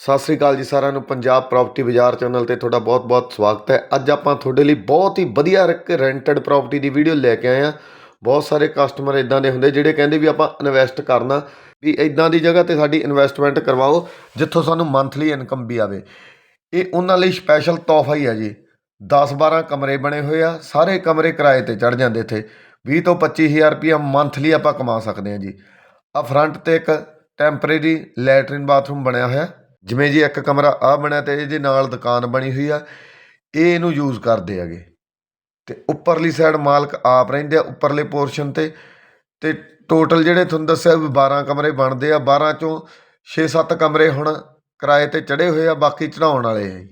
ਸਤਿ ਸ੍ਰੀ ਅਕਾਲ ਜੀ ਸਾਰਿਆਂ ਨੂੰ, ਪੰਜਾਬ ਪ੍ਰਾਪਰਟੀ ਬਾਜ਼ਾਰ ਚੈਨਲ ਤੇ ਤੁਹਾਡਾ ਬਹੁਤ-ਬਹੁਤ ਸਵਾਗਤ ਹੈ। ਅੱਜ ਆਪਾਂ ਤੁਹਾਡੇ ਲਈ ਬਹੁਤ ਹੀ ਵਧੀਆ ਇੱਕ ਰੈਂਟਡ ਪ੍ਰਾਪਰਟੀ ਦੀ ਵੀਡੀਓ ਲੈ ਕੇ ਆਏ ਆ ਬਹੁਤ ਸਾਰੇ ਕਸਟਮਰ ਇਦਾਂ ਦੇ ਹੁੰਦੇ ਜਿਹੜੇ ਕਹਿੰਦੇ ਵੀ ਆਪਾਂ ਇਨਵੈਸਟ ਕਰਨਾ, ਵੀ ਇਦਾਂ ਦੀ ਜਗ੍ਹਾ ਤੇ ਸਾਡੀ ਇਨਵੈਸਟਮੈਂਟ ਕਰਵਾਓ, ਜਿੱਥੋਂ ਸਾਨੂੰ ਮੰਥਲੀ ਇਨਕਮ ਵੀ ਆਵੇ। ਇਹ ਉਹਨਾਂ ਲਈ ਸਪੈਸ਼ਲ ਤੋਹਫਾ ਹੀ ਆ ਜੀ। 10-12 ਕਮਰੇ ਬਣੇ ਹੋਏ ਆ, ਸਾਰੇ ਕਮਰੇ ਕਿਰਾਏ ਤੇ ਚੜ ਜਾਂਦੇ ਇੱਥੇ। 20 ਤੋਂ 25000 ਰੁਪਇਆ ਮੰਥਲੀ ਆਪਾਂ ਕਮਾ ਸਕਦੇ ਹਾਂ ਜੀ। ਆ ਫਰੰਟ ਤੇ ਇੱਕ ਟੈਂਪਰੇਰੀ ਲੈਟਰਨ ਬਾਥਰੂਮ ਬਣਿਆ ਹੋਇਆ। ਜਿਵੇਂ ਜੀ ਇੱਕ ਕਮਰਾ ਆ ਬਣਿਆ ਤੇ ਇਹਦੇ ਨਾਲ ਦੁਕਾਨ ਬਣੀ ਹੋਈ ਆ, ਇਹ ਇਹਨੂੰ ਯੂਜ਼ ਕਰਦੇ ਹੈਗੇ। ਤੇ ਉੱਪਰਲੀ ਸਾਈਡ ਮਾਲਕ ਆਪ ਰਹਿੰਦੇ ਆ, ਉੱਪਰਲੇ ਪੋਰਸ਼ਨ ਤੇ ਤੇ ਟੋਟਲ ਜਿਹੜੇ ਤੁਹਾਨੂੰ ਦੱਸਿਆ ਵੀ 12 ਕਮਰੇ ਬਣਦੇ ਆ 12 ਚੋਂ 6-7 ਕਮਰੇ ਹੁਣ ਕਿਰਾਏ ਤੇ ਚੜੇ ਹੋਏ ਆ, ਬਾਕੀ ਚੜਾਉਣ ਵਾਲੇ ਆ ਜੀ।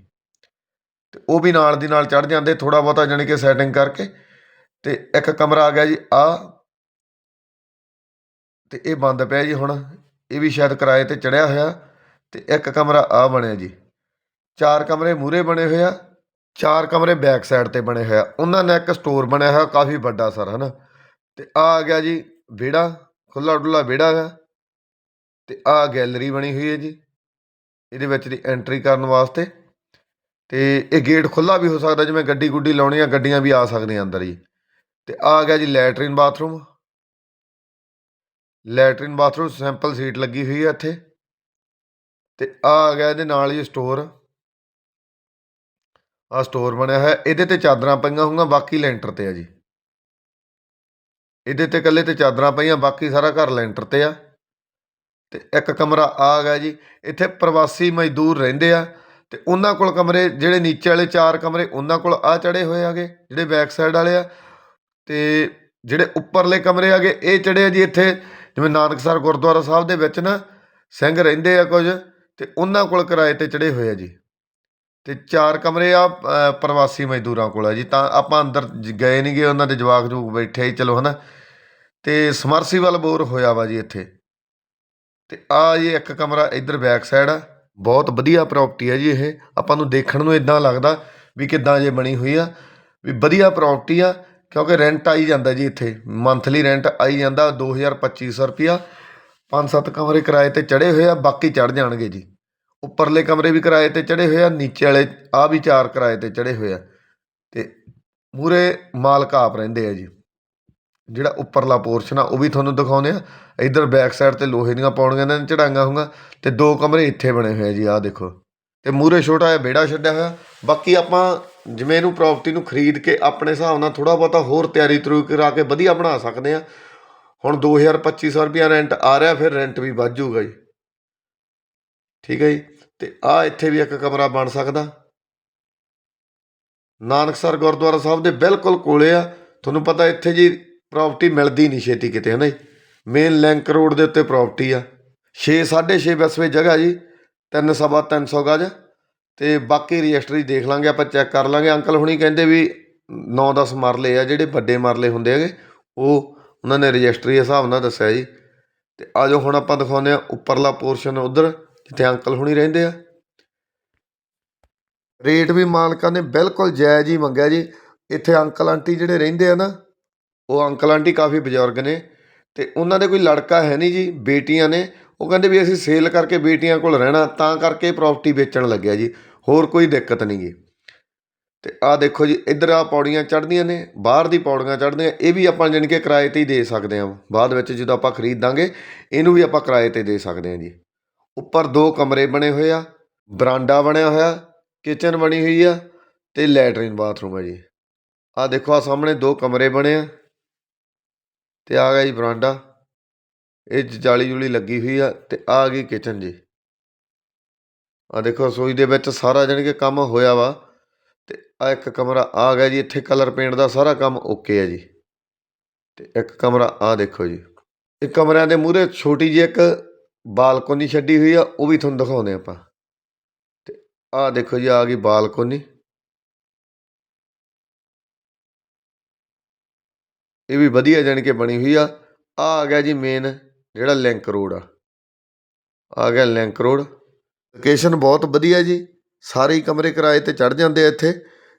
ਤੇ ਉਹ ਵੀ ਨਾਲ ਦੀ ਨਾਲ ਚੜ ਜਾਂਦੇ ਥੋੜਾ ਬਹੁਤਾ ਜਾਣੀ ਕਿ ਸੈਟਿੰਗ ਕਰਕੇ। ਤੇ ਇੱਕ ਕਮਰਾ ਆ ਗਿਆ ਜੀ ਆ ਤੇ ਇਹ ਬੰਦ ਪਿਆ ਜੀ ਹੁਣ, ਇਹ ਵੀ ਸ਼ਾਇਦ ਕਿਰਾਏ ਤੇ ਚੜਿਆ ਹੋਇਆ। ਤੇ ਇੱਕ ਕਮਰਾ ਆ ਬਣਿਆ ਜੀ। ਚਾਰ ਕਮਰੇ ਮੂਰੇ ਬਣੇ ਹੋਏ ਆ, ਚਾਰ ਕਮਰੇ ਬੈਕ ਸਾਈਡ ਤੇ ਬਣੇ ਹੋਏ ਆ। ਉਹਨਾਂ ਨੇ ਇੱਕ ਸਟੋਰ ਬਣਿਆ ਹੋਇਆ, ਕਾਫੀ ਵੱਡਾ ਸਰ, ਹਨਾ। ਤੇ ਆ ਆ ਗਿਆ ਜੀ ਵਿਹੜਾ ਖੁੱਲਾ ਡੁੱਲਾ ਵਿਹੜਾ ਹੈ ਤੇ ਆ ਗੈਲਰੀ ਬਣੀ ਹੋਈ ਹੈ ਜੀ, ਇਹਦੇ ਵਿੱਚ ਦੀ ਐਂਟਰੀ ਕਰਨ ਵਾਸਤੇ। ਤੇ ਇਹ ਗੇਟ ਖੁੱਲਾ ਵੀ ਹੋ ਸਕਦਾ, ਜਿਵੇਂ ਗੱਡੀ ਗੁੱਡੀ ਲਾਉਣੀ ਆ, ਗੱਡੀਆਂ ਵੀ ਆ ਸਕਦੀਆਂ ਅੰਦਰ ਜੀ। ਤੇ ਆ ਆ ਗਿਆ ਜੀ latrine bathroom latrine bathroom simple seat ਲੱਗੀ ਹੋਈ ਹੈ ਇੱਥੇ। ਤੇ ਆ ਆ ਗਿਆ ਇਹਦੇ ਨਾਲ ਹੀ ਸਟੋਰ ਆ ਸਟੋਰ ਬਣਿਆ ਹੋਇਆ, ਇਹਦੇ ਤੇ ਚਾਦਰਾਂ ਪਈਆਂ ਹੋਈਆਂ, ਬਾਕੀ ਲੈਂਟਰ ਤੇ ਆ ਜੀ। ਇਹਦੇ ਤੇ ਇਕੱਲੇ ਤੇ ਚਾਦਰਾਂ ਪਈਆਂ, ਬਾਕੀ ਸਾਰਾ ਘਰ ਲੈਂਟਰ ਤੇ ਆ। ਤੇ ਇੱਕ ਕਮਰਾ ਆ ਗਿਆ ਜੀ, ਇੱਥੇ ਪ੍ਰਵਾਸੀ ਮਜ਼ਦੂਰ ਰਹਿੰਦੇ ਆ, ਤੇ ਉਹਨਾਂ ਕੋਲ ਕਮਰੇ ਜਿਹੜੇ ਨੀਚੇ ਵਾਲੇ ਚਾਰ ਕਮਰੇ, ਉਹਨਾਂ ਕੋਲ ਆ ਚੜੇ ਹੋਏ ਆਗੇ ਜਿਹੜੇ ਬੈਕ ਸਾਈਡ ਵਾਲੇ ਆ। ਤੇ ਜਿਹੜੇ ਉੱਪਰਲੇ ਕਮਰੇ ਆਗੇ ਇਹ ਚੜੇ ਆ ਜੀ ਇੱਥੇ, ਜਿਵੇਂ ਨਾਨਕਸਰ ਗੁਰਦੁਆਰਾ ਸਾਹਿਬ ਦੇ ਵਿੱਚ ਨਾ, ਸਿੰਘ ਰਹਿੰਦੇ ਆ ਕੁਝ। ਅਤੇ ਉਹਨਾਂ ਕੋਲ ਕਿਰਾਏ ਤੇ ਚੜ੍ਹੇ ਹੋਏ ਆ ਜੀ। ਅਤੇ ਚਾਰ ਕਮਰੇ ਆ ਪ੍ਰਵਾਸੀ ਮਜ਼ਦੂਰਾਂ ਕੋਲ ਆ ਜੀ। ਤਾਂ ਆਪਾਂ ਅੰਦਰ ਜ- ਗਏ ਨਹੀਂਗੇ ਉਹਨਾਂ ਦੇ ਜਵਾਕ ਜੂਕ ਬੈਠੇ ਹੀ ਚਲੋ ਨਾ ਅਤੇ ਸਮਰਸੀਬਲ ਬੋਰ ਹੋਇਆ ਵਾ ਜੀ ਇੱਥੇ। ਅਤੇ ਆ ਜੀ ਇੱਕ ਕਮਰਾ ਇੱਧਰ ਬੈਕ ਸਾਈਡ ਆ। ਬਹੁਤ ਵਧੀਆ ਪ੍ਰੋਪਰਟੀ ਹੈ ਜੀ ਇਹ। ਆਪਾਂ ਨੂੰ ਦੇਖਣ ਨੂੰ ਇਦਾਂ ਲੱਗਦਾ ਵੀ ਕਿੱਦਾਂ ਜੇ ਬਣੀ ਹੋਈ ਆ। ਵੀ ਵਧੀਆ ਪ੍ਰੋਪਰਟੀ ਆ, ਕਿਉਂਕਿ ਰੈਂਟ ਆਈ ਜਾਂਦਾ ਜੀ ਇੱਥੇ। ਮੰਥਲੀ ਰੈਂਟ ਆਈ ਜਾਂਦਾ 2250 ਰੁਪਿਆ ਪੰਜ ਸੱਤ ਕਮਰੇ ਕਿਰਾਏ ਤੇ ਚੜ੍ਹੇ ਹੋਏ ਆ, ਬਾਕੀ ਚੜ੍ਹ ਜਾਣਗੇ ਜੀ। ਉੱਪਰਲੇ ਕਮਰੇ ਵੀ ਕਿਰਾਏ ਤੇ ਚੜ੍ਹੇ ਹੋਏ ਆ, ਨੀਚੇ ਵਾਲੇ ਆ ਵੀ ਚਾਰ ਕਿਰਾਏ ਤੇ ਚੜ੍ਹੇ ਹੋਏ ਆ। ਤੇ ਮੂਰੇ ਮਾਲਕ ਆਪ ਰਹਿੰਦੇ ਆ ਜੀ। ਜਿਹੜਾ ਉੱਪਰਲਾ ਪੋਰਸ਼ਨ ਆ, ਉਹ ਵੀ ਤੁਹਾਨੂੰ ਦਿਖਾਉਂਦੇ ਆ। ਇਧਰ ਬੈਕ ਸਾਈਡ ਤੇ ਲੋਹੇ ਦੀਆਂ ਪੌੜੀਆਂ ਨੇ ਚੜਾਈਆਂ ਹੋਈਆਂ ਤੇ ਦੋ ਕਮਰੇ ਇੱਥੇ ਬਣੇ ਹੋਏ ਆ ਜੀ, ਆਹ ਦੇਖੋ। ਤੇ ਮੂਰੇ ਛੋਟਾ ਜਿਹਾ ਵਿਹੜਾ ਛੱਡਿਆ ਹੋਇਆ। ਬਾਕੀ ਆਪਾਂ ਜਿਵੇਂ ਇਹਨੂੰ ਪ੍ਰਾਪਰਟੀ ਨੂੰ ਖਰੀਦ ਕੇ ਆਪਣੇ ਹਿਸਾਬ ਨਾਲ ਥੋੜਾ ਬਹੁਤਾ ਹੋਰ ਤਿਆਰੀ ਤਰੂ ਕਰਾ ਕੇ ਵਧੀਆ ਬਣਾ ਸਕਦੇ ਆ। ਹੁਣ 2250 ਰੁਪਿਆ ਰੈਂਟ ਆ ਰਿਹਾ, ਫਿਰ ਰੈਂਟ ਵੀ ਵੱਧ ਜਾਊਗਾ ਜੀ। ਠੀਕ ਹੈ ਜੀ? ਤੇ ਆ ਇੱਥੇ ਵੀ ਇੱਕ ਕਮਰਾ ਬਣ ਸਕਦਾ। ਨਾਨਕਸਰ ਗੁਰਦੁਆਰਾ ਸਾਹਿਬ ਦੇ ਬਿਲਕੁਲ ਕੋਲੇ ਆ। ਤੁਹਾਨੂੰ ਪਤਾ ਇੱਥੇ ਜੀ ਪ੍ਰਾਪਰਟੀ ਮਿਲਦੀ ਨਹੀਂ ਛੇਤੀ ਕਿਤੇ ਹੈ ਨਾ ਜੀ? ਮੇਨ ਲਿੰਕ ਰੋਡ ਦੇ ਉੱਤੇ ਪ੍ਰਾਪਰਟੀ ਆ। 6 6.5 ਬਸਵੇ ਜਗ੍ਹਾ ਜੀ। ਤਿੰਨ ਸਵਾ 300 ਗਜ। ਤੇ ਬਾਕੀ ਰਜਿਸਟਰੀ ਦੇਖ ਲਾਂਗੇ, ਆਪਾਂ ਚੈੱਕ ਕਰ ਲਾਂਗੇ। ਅੰਕਲ ਹੁਣੀ ਕਹਿੰਦੇ ਵੀ 9-10 ਮਰਲੇ ਆ, ਜਿਹੜੇ ਵੱਡੇ ਮਰਲੇ ਹੁੰਦੇ ਹੈਗੇ, ਉਹ ਉਹਨਾਂ ਨੇ ਰਜਿਸਟਰੀ ਦੇ ਹਿਸਾਬ ਨਾਲ ਦੱਸਿਆ ਜੀ। ਅਤੇ ਆ ਆਜੋ ਹੁਣ ਆਪਾਂ ਦਿਖਾਉਂਦੇ ਹਾਂ ਉੱਪਰਲਾ ਪੋਰਸ਼ਨ ਉੱਧਰ, ਜਿੱਥੇ ਅੰਕਲ ਹੁਣੀ ਰਹਿੰਦੇ ਆ। ਰੇਟ ਵੀ ਮਾਲਕਾਂ ਨੇ ਬਿਲਕੁਲ ਜਾਇਜ਼ ਹੀ ਮੰਗਿਆ ਜੀ। ਇੱਥੇ ਅੰਕਲ ਆਂਟੀ ਜਿਹੜੇ ਰਹਿੰਦੇ ਆ ਨਾ, ਉਹ ਅੰਕਲ ਆਂਟੀ ਕਾਫੀ ਬਜ਼ੁਰਗ ਨੇ। ਤੇ ਉਹਨਾਂ ਦੇ ਕੋਈ ਲੜਕਾ ਹੈ ਨਹੀਂ ਜੀ, ਬੇਟੀਆਂ ਨੇ। ਉਹ ਕਹਿੰਦੇ ਵੀ ਅਸੀਂ ਸੇਲ ਕਰਕੇ ਬੇਟੀਆਂ ਕੋਲ ਰਹਿਣਾ, ਤਾਂ ਕਰਕੇ ਪ੍ਰਾਪਰਟੀ ਵੇਚਣ ਲੱਗਿਆ ਜੀ। ਹੋਰ ਕੋਈ ਦਿੱਕਤ ਨਹੀਂ ਜੀ ਅਤੇ ਆਹ ਦੇਖੋ ਜੀ, ਇੱਧਰ ਆਹ ਪੌੜੀਆਂ ਚੜ੍ਹਦੀਆਂ ਨੇ, ਬਾਹਰ ਦੀ ਪੌੜੀਆਂ ਚੜ੍ਹਦੀਆਂ, ਇਹ ਵੀ ਆਪਾਂ ਜਾਣੀ ਕਿ ਕਿਰਾਏ ਤੇ ਹੀ ਦੇ ਸਕਦੇ ਹਾਂ। ਬਾਅਦ ਵਿੱਚ ਜਦੋਂ ਆਪਾਂ ਖਰੀਦਾਂਗੇ ਇਹਨੂੰ ਵੀ ਆਪਾਂ ਕਿਰਾਏ ਤੇ ਦੇ ਸਕਦੇ ਹਾਂ ਜੀ। ਉੱਪਰ ਦੋ ਕਮਰੇ ਬਣੇ ਹੋਏ ਆ, ਬਰਾਂਡਾ ਬਣਿਆ ਹੋਇਆ, ਕਿਚਨ ਬਣੀ ਹੋਈ ਆ ਅਤੇ ਲੈਟਰਿਨ ਬਾਥਰੂਮ ਆ ਜੀ। ਆਹ ਦੇਖੋ ਆ ਸਾਹਮਣੇ ਦੋ ਕਮਰੇ ਬਣੇ ਆ ਤੇ ਆ ਗਿਆ ਜੀ ਬਰਾਂਡਾ। ਇਹ ਜਾਲੀ ਜੁਲੀ ਲੱਗੀ ਹੋਈ ਆ ਤੇ ਆ ਗਈ ਕਿਚਨ ਜੀ। ਆ ਦੇਖੋ, ਰਸੋਈ ਦੇ ਵਿੱਚ ਸਾਰਾ ਜਾਣੀ ਕਿ ਕੰਮ ਹੋਇਆ ਵਾ। ਅਤੇ ਆਹ ਇੱਕ ਕਮਰਾ ਆ ਗਿਆ ਜੀ, ਇੱਥੇ ਕਲਰ ਪੇਂਟ ਦਾ ਸਾਰਾ ਕੰਮ ਓਕੇ ਹੈ ਜੀ। ਅਤੇ ਇੱਕ ਕਮਰਾ ਆਹ ਦੇਖੋ ਜੀ। ਇਹ ਕਮਰਿਆਂ ਦੇ ਮੂਹਰੇ ਛੋਟੀ ਜਿਹੀ ਇੱਕ ਬਾਲਕੋਨੀ ਛੱਡੀ ਹੋਈ ਆ, ਉਹ ਵੀ ਤੁਹਾਨੂੰ ਦਿਖਾਉਂਦੇ ਆਪਾਂ। ਅਤੇ ਆਹ ਦੇਖੋ ਜੀ ਆ ਗਈ ਬਾਲਕੋਨੀ। ਇਹ ਵੀ ਵਧੀਆ ਜਾਣੀ ਕਿ ਬਣੀ ਹੋਈ ਆ। ਆ ਆ ਗਿਆ ਜੀ ਮੇਨ ਜਿਹੜਾ ਲਿੰਕ ਰੋਡ ਆ। ਆ ਗਿਆ ਲਿੰਕ ਰੋਡ ਲੋਕੇਸ਼ਨ ਬਹੁਤ ਵਧੀਆ ਜੀ। ਸਾਰੇ ਹੀ ਕਮਰੇ ਕਿਰਾਏ ਤੇ ਚੜ੍ਹ ਜਾਂਦੇ ਆ ਇੱਥੇ।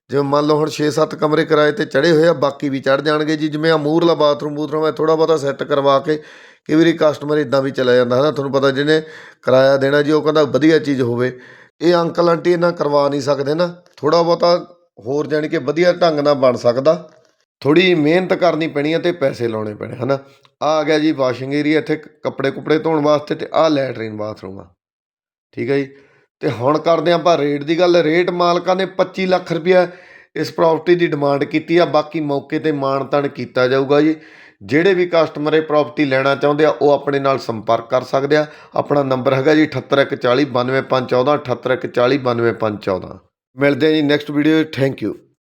ਜਿਵੇਂ ਮੰਨ ਲਓ ਹੁਣ 6-7 ਕਮਰੇ ਕਿਰਾਏ ਤੇ ਚੜ੍ਹੇ ਹੋਏ ਆ, ਬਾਕੀ ਵੀ ਚੜ੍ਹ ਜਾਣਗੇ ਜੀ। ਜਿਵੇਂ ਆ ਮੂਰਲਾ ਬਾਥਰੂਮ ਬੂਥਰੂਮ ਹੈ ਥੋੜ੍ਹਾ ਬਹੁਤਾ ਸੈੱਟ ਕਰਵਾ ਕੇ ਕਈ ਵਾਰੀ ਕਸਟਮਰ ਇਦਾਂ ਵੀ ਚਲਾ ਜਾਂਦਾ ਹੈ ਨਾ ਤੁਹਾਨੂੰ ਪਤਾ ਜਿਹਨੇ ਕਿਰਾਇਆ ਦੇਣਾ ਜੀ, ਉਹ ਕਹਿੰਦਾ ਵਧੀਆ ਚੀਜ਼ ਹੋਵੇ। ਇਹ ਅੰਕਲ ਆਂਟੀ ਇਹਨਾਂ ਕਰਵਾ ਨਹੀਂ ਸਕਦੇ ਨਾ। ਥੋੜ੍ਹਾ ਬਹੁਤਾ ਹੋਰ ਜਾਣੀ ਕਿ ਵਧੀਆ ਢੰਗ ਨਾਲ ਬਣ ਸਕਦਾ। ਥੋੜੀ ਮਿਹਨਤ ਕਰਨੀ ਪੈਣੀ ਹੈ ਤੇ ਪੈਸੇ ਲਾਉਣੇ ਪੈਣੇ, ਹਨਾ? ਆਹ ਆ ਗਿਆ ਜੀ ਵਾਸ਼ਿੰਗ ਏਰੀਆ ਇੱਥੇ ਕੱਪੜੇ ਕੁਪੜੇ ਧੋਣ ਵਾਸਤੇ ਤੇ ਆਹ ਲੈਟਰੀਨ ਬਾਥਰੂਮ ਆ। ਠੀਕ ਹੈ ਜੀ? ਤੇ ਹੁਣ ਕਰਦੇ ਹਾਂ ਆਪਾਂ ਰੇਟ ਦੀ ਗੱਲ। ਰੇਟ ਮਾਲਕਾਂ ਨੇ 25 ਲੱਖ ਰੁਪਇਆ ਇਸ ਪ੍ਰਾਪਰਟੀ ਦੀ ਡਿਮਾਂਡ ਕੀਤੀ ਆ। ਬਾਕੀ ਮੌਕੇ ਤੇ ਮਾਣ-ਤਾਣ ਕੀਤਾ ਜਾਊਗਾ ਜੀ। ਜਿਹੜੇ ਵੀ ਕਸਟਮਰ ਇਹ ਪ੍ਰਾਪਰਟੀ ਲੈਣਾ ਚਾਹੁੰਦੇ ਆ, ਉਹ ਆਪਣੇ ਨਾਲ ਸੰਪਰਕ ਕਰ ਸਕਦੇ ਆ। ਆਪਣਾ ਨੰਬਰ ਹੈਗਾ ਜੀ 78140 92514 78140 92514 ਮਿਲਦੇ ਆ ਜੀ ਨੈਕਸਟ ਵੀਡੀਓ ਥੈਂਕ ਯੂ